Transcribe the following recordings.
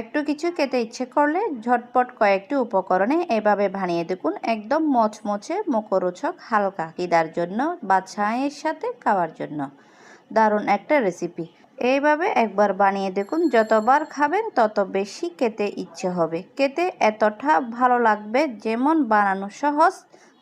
একটু কিছু খেতে ইচ্ছে করলে ঝটপট কয়েকটি উপকরণে এভাবে বানিয়ে দেখুন একদম মচমচে মুখরোচক হালকা কিদার জন্য বা চায়ের সাথে খাওয়ার জন্য। দারুণ একটা রেসিপি এইভাবে একবার বানিয়ে দেখুন, যতবার খাবেন তত বেশি খেতে ইচ্ছে হবে। খেতে এতটা ভালো লাগবে যেমন বানানো সহজ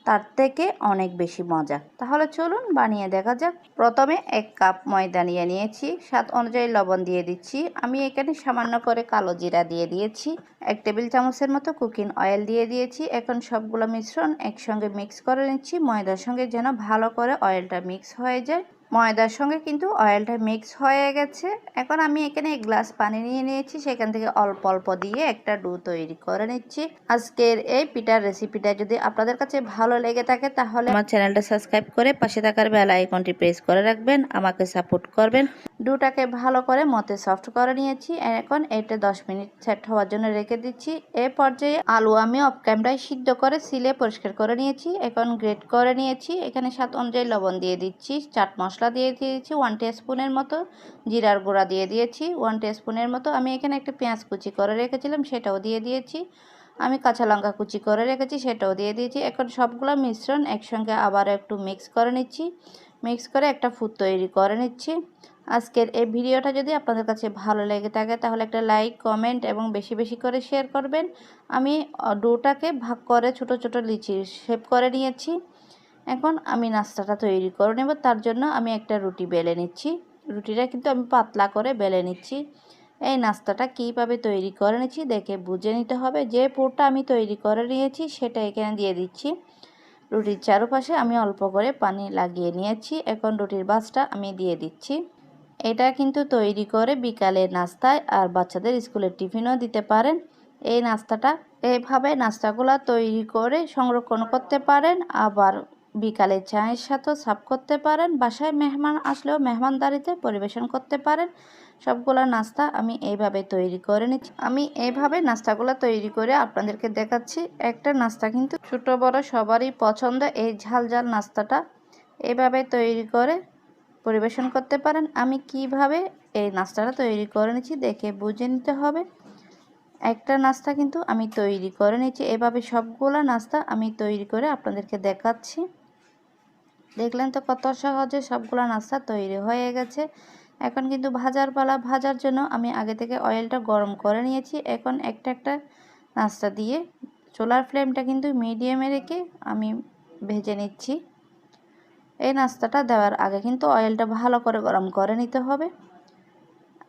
তার থেকে অনেক বেশি মজা। তাহলে চলুন বানিয়ে দেখা যাক। প্রথমে এক কাপ ময়দা নিয়ে নিয়েছি। স্বাদ অনুযায়ী লবণ দিয়ে দিচ্ছি। আমি এখানে সামান্য করে কালো জিরা দিয়ে দিয়েছি। এক টেবিল চামচের মতো কুকিং অয়েল দিয়ে দিয়েছি। এখন সবগুলো মিশ্রণ একসঙ্গে মিক্স করে নিচ্ছি। ময়দার সঙ্গে যেন ভালো করে অয়েলটা মিক্স হয়ে যায়। ময়দার সঙ্গে কিন্তু অয়েলটা মিক্স হয়ে গেছে। এখন আমি এখানে এক গ্লাস পানি নিয়ে নিয়েছি, সেখান থেকে অল্প অল্প দিয়ে একটা ডু তৈরি করে নিচ্ছি। আজকের এই পিঠার রেসিপিটা যদি আপনাদের কাছে ভালো লেগে থাকে, তাহলে আমার চ্যানেলটা সাবস্ক্রাইব করে পাশে থাকার বেল আইকনটি প্রেস করে রাখবেন, আমাকে সাপোর্ট করবেন। ডুটাকে ভালো করে মতে সফট করে নিয়েছি। এখন এটা দশ মিনিট সেট হওয়ার জন্য রেখে দিচ্ছি। এ পর্যায়ে আলু আমি অফ ক্যামেরায় সিদ্ধ করে সিলে পরিষ্কার করে নিয়েছি। এখন গ্রেট করে নিয়েছি। এখানে স্বাদ অনুযায়ী লবণ দিয়ে দিচ্ছি। চাট মশলা দিয়ে দিয়েছি ওয়ান স্পুনের মতো জিরার গুঁড়া দিয়ে দিয়েছি ওয়ান স্পুনের মতো আমি এখানে একটা পেঁয়াজ কুচি করে রেখেছিলাম, সেটাও দিয়ে দিয়েছি। আমি কাঁচা লঙ্কা কুচি করে রেখেছি, সেটাও দিয়ে দিয়েছি। এখন সবগুলো মিশ্রণ একসঙ্গে আবার একটু মিক্স করে নিচ্ছি মিক্স করে একটা ফুড তৈরি করে নিচ্ছি। আজকের এই ভিডিওটা যদি আপনাদের কাছে ভালো লেগে থাকে, তাহলে একটা লাইক কমেন্ট এবং বেশি বেশি করে শেয়ার করবেন। আমি ডোটাকে ভাগ করে ছোট ছোট লিচি শেপ করে নিয়েছি। এখন আমি নাস্তাটা তৈরি করে নেব। তার জন্য আমি একটা রুটি বেলে নিচ্ছি। রুটিটা কিন্তু আমি পাতলা করে বেলে নিচ্ছি। এই নাস্তাটা কীভাবে তৈরি করে নিচ্ছি দেখে বুঝে নিতে হবে। যে পুরটা আমি তৈরি করে নিয়েছি সেটা এখানে দিয়ে দিচ্ছি। রুটির চারপাশে আমি অল্প করে পানি লাগিয়ে নিয়েছি। এখন রুটির বাসটা আমি দিয়ে দিচ্ছি। এটা কিন্তু তৈরি করে বিকালের নাস্তায় আর বাচ্চাদের স্কুলের টিফিনও দিতে পারেন। এই নাস্তাটা এইভাবে নাস্তাগুলো তৈরি করে সংরক্ষণ করতে পারেন। আবার বিকালে চায়ের সাথেও সাফ করতে পারেন, বাসায় মেহমান আসলেও মেহমানদারিতে পরিবেশন করতে পারেন। সবগুলো নাস্তা আমি এইভাবে তৈরি করে নিচ্ছি। আমি এইভাবে নাস্তাগুলো তৈরি করে আপনাদেরকে দেখাচ্ছি। একটা নাস্তা কিন্তু ছোট, বড়, সবারই পছন্দ। এই ঝাল ঝাল নাস্তাটা এইভাবে তৈরি করে পরিবেশন করতে পারেন। আমি কীভাবে এই নাস্তাটা তৈরি করে নিচ্ছি দেখে বুঝে নিতে হবে। একটা নাস্তা কিন্তু আমি তৈরি করে নিচ্ছি। এভাবে সবগুলো নাস্তা আমি তৈরি করে আপনাদেরকে দেখাচ্ছি। দেখলেন তো কত সহজে সবগুলো নাস্তা তৈরি হয়ে গেছে। এখন কিন্তু ভাজার পালা, ভাজার জন্য আমি আগে থেকে অয়েলটা গরম করে নিয়েছি। এখন একটা একটা নাস্তা দিয়ে চোলার ফ্লেমটা কিন্তু মিডিয়ামে রেখে আমি ভেজে নিচ্ছি। এই নাস্তাটা দেওয়ার আগে কিন্তু অয়েলটা ভালো করে গরম করে নিতে হবে।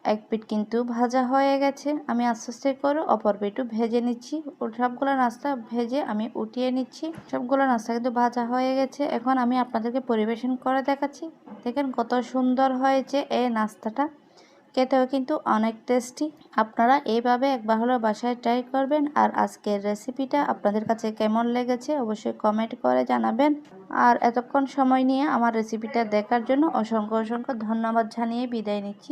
এক পিঠ কিন্তু ভাজা হয়ে গেছে। আমি আস্তে আস্তে করে অপর পিঠও ভেজে নিচ্ছি। ও সবগুলো নাস্তা ভেজে আমি উঠিয়ে নিচ্ছি। সবগুলো নাস্তা কিন্তু ভাজা হয়ে গেছে। এখন আমি আপনাদেরকে পরিবেশন করে দেখাচ্ছি। দেখেন কত সুন্দর হয়েছে এই নাস্তাটা। খেতেও কিন্তু অনেক টেস্টি। আপনারা এইভাবে একবার হলো বাসায় ট্রাই করবেন। আর আজকের রেসিপিটা আপনাদের কাছে কেমন লেগেছে অবশ্যই কমেন্ট করে জানাবেন। আর এতক্ষণ সময় নিয়ে আমার রেসিপিটা দেখার জন্য অসংখ্য অসংখ্য ধন্যবাদ জানিয়ে বিদায় নিচ্ছি।